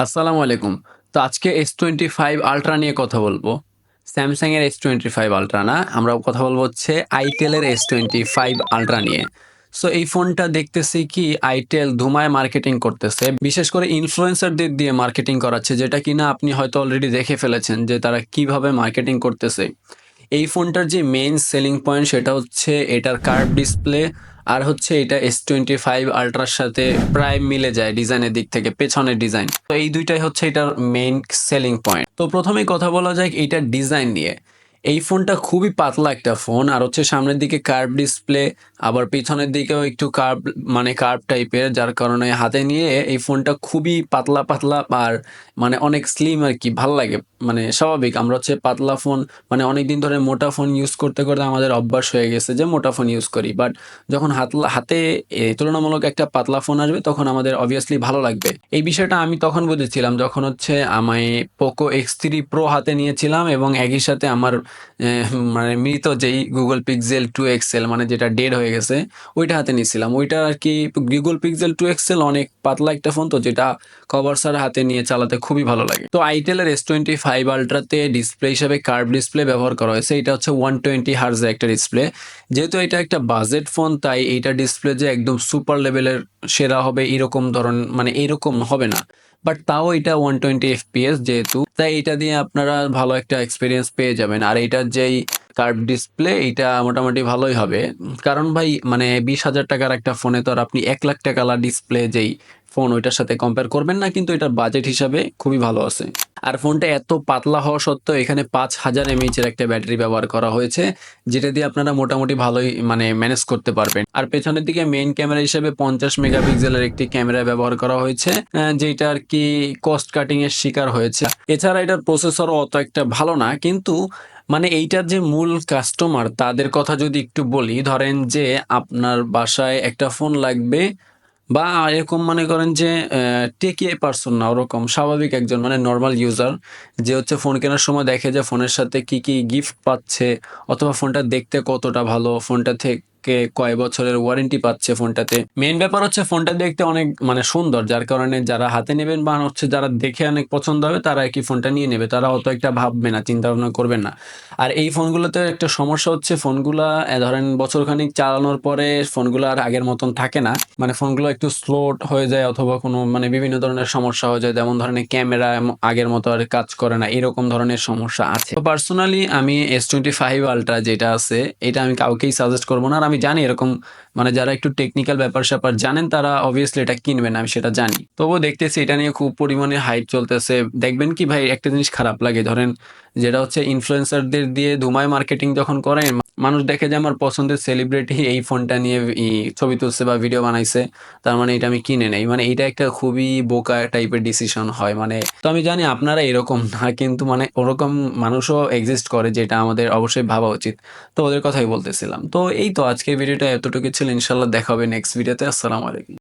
আসসালামু আলাইকুম। তো আজকে এস টোয়েন্টি ফাইভ আলট্রা নিয়ে কথা বলব। স্যামসাং এর এস টোয়েন্টি ফাইভ আলট্রা না, আমরা কথা বলব হচ্ছে আইটেলের এস টোয়েন্টি ফাইভ আলট্রা নিয়ে। সো এই ফোনটা দেখতেছি কি আইটেল ধুমায় মার্কেটিং করতেছে। বিশেষ করে ইনফ্লুয়েন্সারদের দিয়ে মার্কেটিং করাচ্ছে, যেটা কিনা আপনি হয়তো অলরেডি দেখে ফেলেছেন যে তারা কীভাবে মার্কেটিং করতেছে। এই ফোনটার যে মেইন সেলিং পয়েন্ট সেটা হচ্ছে এটার কার্ভ ডিসপ্লে আর হচ্ছে এটা এস টোয়েন্টি ফাইভ আল্ট্রার সাথে প্রায় মিলে যায় ডিজাইনের দিক থেকে, পেছনের ডিজাইন তো এই দুইটাই হচ্ছে এটার মেইন সেলিং পয়েন্ট তো প্রথমে কথা বলা যায় এটার ডিজাইন নিয়ে। এই ফোনটা খুবই পাতলা একটা ফোন, আর হচ্ছে সামনের দিকে কার্ভ ডিসপ্লে আবার পিছনের দিকেও একটু কার্ভ মানে কার্ভ টাইপের যার কারণে হাতে নিয়ে এই ফোনটা খুবই পাতলা পাতলা, আর মানে অনেক স্লিম আর কি, ভালো লাগে মানে স্বাভাবিক। আমরা হচ্ছে পাতলা ফোন মানে অনেক দিন ধরে মোটা ফোন ইউজ করতে করতে আমাদের অভ্যাস হয়ে গেছে যে মোটা ফোন ইউজ করি। বাট যখন হাতলা হাতে তুলনামূলক একটা পাতলা ফোন আসবে, তখন আমাদের অবভিয়াসলি ভালো লাগবে। এই বিষয়টা আমি তখন বুঝেছিলাম, যখন হচ্ছে আমি পোকো এক্স থ্রি প্রো হাতে নিয়েছিলাম এবং একই সাথে আমার মানে মৃত যেই গুগল পিক্সেল টু এক্সেল মানে যেটা ডেড হয়ে গেছে, ওইটা হাতে নিয়েছিলাম। ওইটা আর কি গুগল পিক্সেল টু এক্সেল অনেক পাতলা একটা ফোন তো, যেটা কভার সার হাতে নিয়ে চালাতে খুবই ভালো লাগে। তো আইটেলের এস টোয়েন্টি ফাইভ আলট্রাতে ডিসপ্লে হিসাবে কার্ভ ডিসপ্লে ব্যবহার করা হয়েছে। এটা হচ্ছে ওয়ান টোয়েন্টি হার্জের একটা ডিসপ্লে যেহেতু এটা একটা বাজেট ফোন তাই এইটা ডিসপ্লে যে একদম সুপার লেভেলের সেরা হবে, এরকম ধরন মানে এরকম হবে না। বাট তাও এটা ওয়ান টোয়েন্টি এফপিএস যেহেতু, তাই এটা দিয়ে আপনারা ভালো একটা এক্সপিরিয়েন্স পেয়ে যাবেন। আর এটার যেই কার্ভ ডিসপ্লে এটা মোটামুটি ভালোই হবে। কারণ ভাই মানে বিশ হাজার টাকার একটা ফোনে তো আর আপনি এক লাখ টাকা ডিসপ্লে যেই ফোন ওইটার সাথে কম্পেয়ার করবেন না, কিন্তু এটার বাজেট হিসাবে খুবই ভালো আছে। আর ফোনটা এত পাতলা হওয়া সত্ত্বেও এখানে পাঁচ হাজার এমএইচ এর একটা ব্যাটারি ব্যবহার করা হয়েছে, যেটা দিয়ে আপনারা মোটামুটি ভালোই মানে ম্যানেজ করতে পারবেন। আর পেছনের দিকে মেইন ক্যামেরা হিসেবে পঞ্চাশ মেগাপিক্সেলের একটি ক্যামেরা ব্যবহার করা হয়েছে যেটা আর কি কস্ট কাটিং এর শিকার হয়েছে। এছাড়া এটার প্রসেসর অত একটা ভালো না, কিন্তু মানে এইটার যে মূল কাস্টমার তাদের কথা যদি একটু বলি, ধরেন যে আপনার বাসায় একটা ফোন লাগবে বা এরকম মনে করেন যে টেকিয়ে পারসন না, ওরকম স্বাভাবিক একজন মানে নর্মাল ইউজার যে হচ্ছে ফোন কেনার সময় দেখে যে ফোনের সাথে কি কি গিফট পাচ্ছে, অথবা ফোনটা দেখতে কতটা ভালো ফোনটা থেকে কয় বছরের ওয়ারেন্টি পাচ্ছে ফোনটাতে। মেন ব্যাপার হচ্ছে ফোনটা দেখতে অনেক মানে সুন্দর, যার কারণে যারা হাতে নেবেন বা হচ্ছে যারা দেখে অনেক পছন্দ হবে, তারা কি ফোনটা নিয়ে নেবে। তারা অত একটা ভাববে না চিন্তা ভাবনা করবেন না। আর এই ফোনগুলোতে একটা সমস্যা হচ্ছে, ফোনগুলা ধরেন বছরখানিক চালানোর পরে ফোনগুলো আর আগের মতন থাকে না। মানে ফোনগুলো একটু স্লো হয়ে যায় অথবা কোনো মানে বিভিন্ন ধরনের সমস্যা হয়ে যায়। যেমন ধরনের ক্যামেরা আগের মতো আর কাজ করে না, এরকম ধরনের সমস্যা আছে। পার্সোনালি আমি এস টোয়েন্টি ফাইভ আলট্রা যেটা আছে, এটা আমি কাউকেই সাজেস্ট করব না। আর আমি জানি এরকম মানে যারা একটু টেকনিক্যাল ব্যাপার স্যাপার জানেন, তারা অবভিয়াসলি এটা কিনবেন, আমি সেটা জানি। তবুও দেখতেছি এটা নিয়ে খুব পরিমাণে হাইপ চলতেছে। দেখবেন কি ভাই, একটা জিনিস খারাপ লাগে, ধরেন যেটা হচ্ছে ইনফ্লুয়েন্সারদের দিয়ে ধুমায় মার্কেটিং যখন করেন মানুষ দেখে যে আমার পছন্দের সেলিব্রিটি এই ফোনটা নিয়ে ছবি তুলছে বা ভিডিও বানাইছে, তার মানে এটা আমি কিনে নেই। মানে এটা একটা খুবই বোকা টাইপের ডিসিশন হয় মানে তো আমি জানি আপনারা এরকম না, কিন্তু মানে ওরকম মানুষও এক্সিস্ট করে, যেটা আমাদের অবশ্যই ভাবা উচিত। তো ওদের কথাই বলতেছিলাম। তো এই তো আজকের ভিডিওটা এতটুকু ছিল ইনশাল্লাহ দেখা হবে নেক্সট ভিডিওতে আসসালামু আলাইকুম।